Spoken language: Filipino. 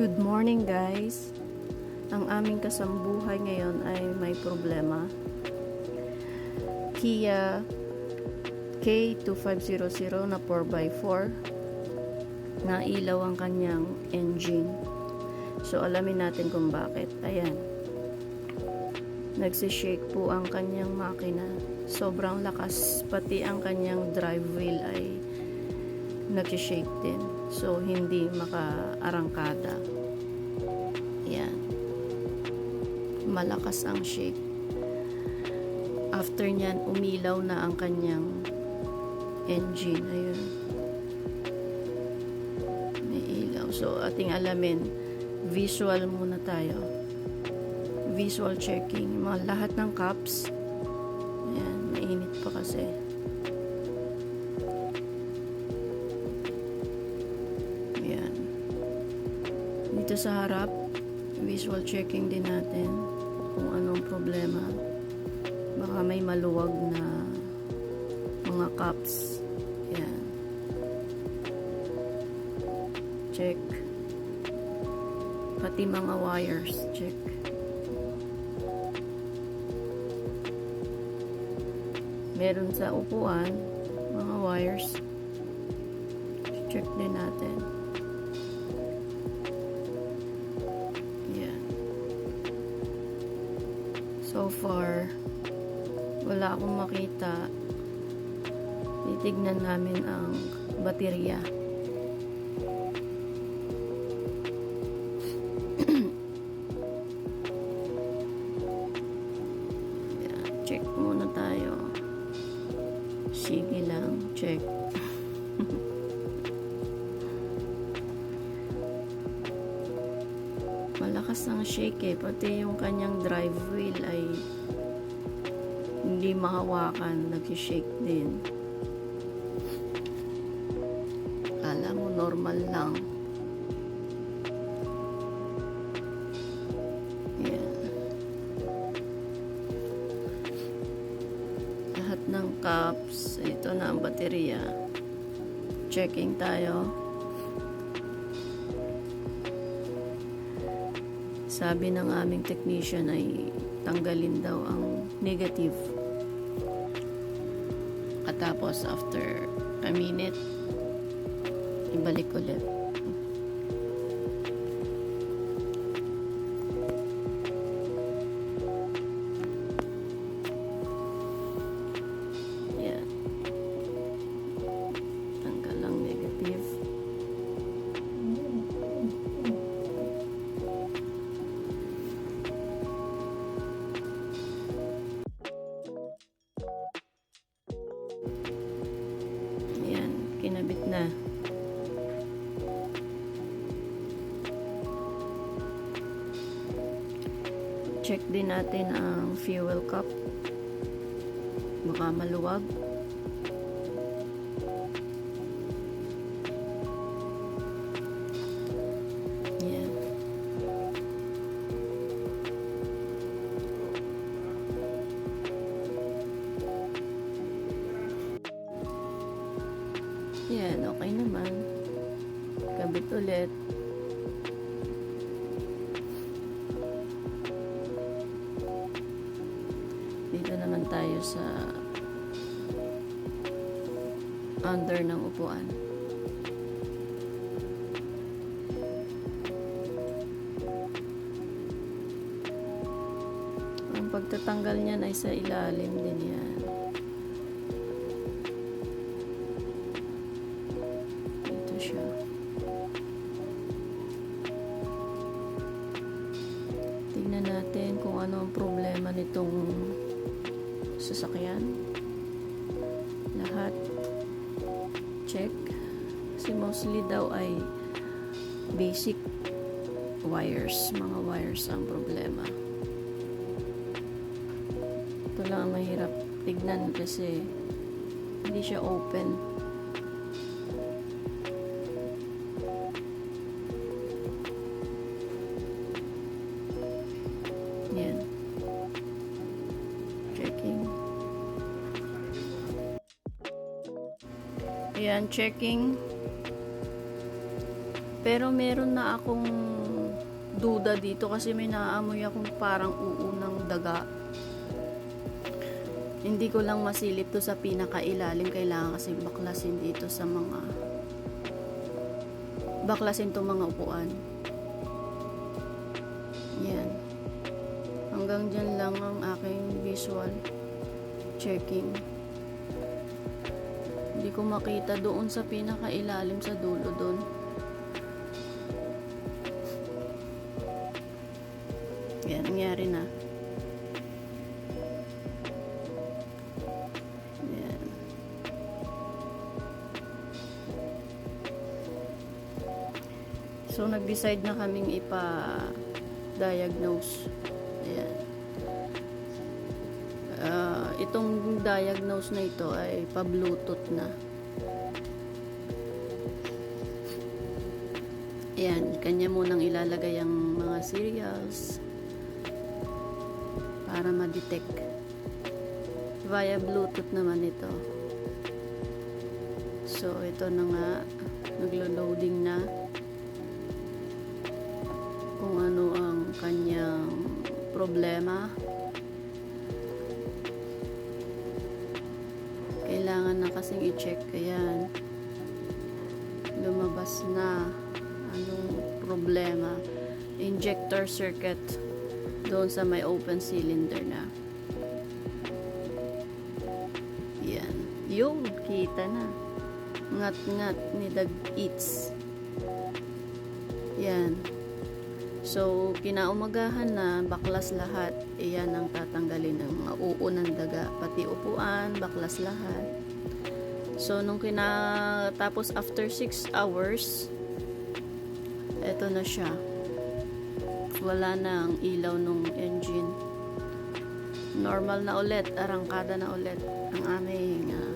Good morning guys. Ang aming kasambuhay ngayon ay may problema. Kia K2500 na 4x4 na ilaw ang kanyang engine. So alamin natin kung bakit. Ayan. Nagsishake po ang kanyang makina. Sobrang lakas. Pati ang kanyang drive wheel ay nagsishake din. So, hindi makaarangkada. Yan. Malakas ang shake. After nyan, umilaw na ang kanyang engine. Ayun. May ilaw. So, ating alamin, visual muna tayo. Visual checking. Mga lahat ng cups. Ayan, mainit pa kasi. Sa harap, visual checking din natin kung anong problema. Baka may maluwag na mga cups. Ayan. Check. Pati mga wires. Check. Meron sa upuan, mga wires. Check din natin. So far, wala akong makita. Titignan namin ang baterya. Check muna tayo. Sige lang. Check. Malakas ang shake eh. Pati yung kanyang drive wheel ay hindi mahawakan. Nag-shake din. Kala mo normal lang. Lahat ng cups. Ito na ang baterya. Checking tayo. Sabi ng aming technician ay tanggalin daw ang negative. At tapos after a minute, ibalik ulit. Check din natin ang fuel cup. Baka maluwag. Ayan. Yan, okay naman. Kabit ulit. Dito naman tayo sa under ng upuan. Ang pagtatanggal niyan ay sa ilalim din yan. Ito siya. Tingnan natin kung ano ang problema nitong sasakyan. Lahat check. Kasi mostly daw ay basic wires. Mga wires ang problema. Ito lang ang mahirap tignan kasi hindi siya open. Ayan, checking. Pero meron na akong duda dito kasi may naaamoy akong parang uunang daga. Hindi ko lang masilip to sa pinakailalim. Kailangan kasi baklasin dito sa mga baklasin to mga upuan. Yan. Hanggang dyan lang ang aking visual checking. Hindi ko makita doon sa pinakailalim sa dulo doon. Yan, nangyari na. Yan. So, nag-decide na kaming ipa-diagnose. Itong diagnose na ito ay pa-bluetooth na. Ayan, kanya munang ilalagay ang mga cereals para ma-detect. Via Bluetooth naman ito. So, ito na nga, naglo-loading na kung ano ang kanyang problema. Kailangan na kasing i-check. Ayan. Lumabas na anong problema. Injector circuit doon sa may open cylinder na. Yan. Yung, kita na. Ngat-ngat ni Dag Eats. Yan. So, kinaumagahan na, baklas lahat. Iyan ang tatanggalin ng mga uunang daga. Pati upuan, baklas lahat. So, nung kina... Tapos, after 6 hours, eto na siya. Wala na ang ilaw nung engine. Normal na ulit, arangkada na ulit ang aming ah,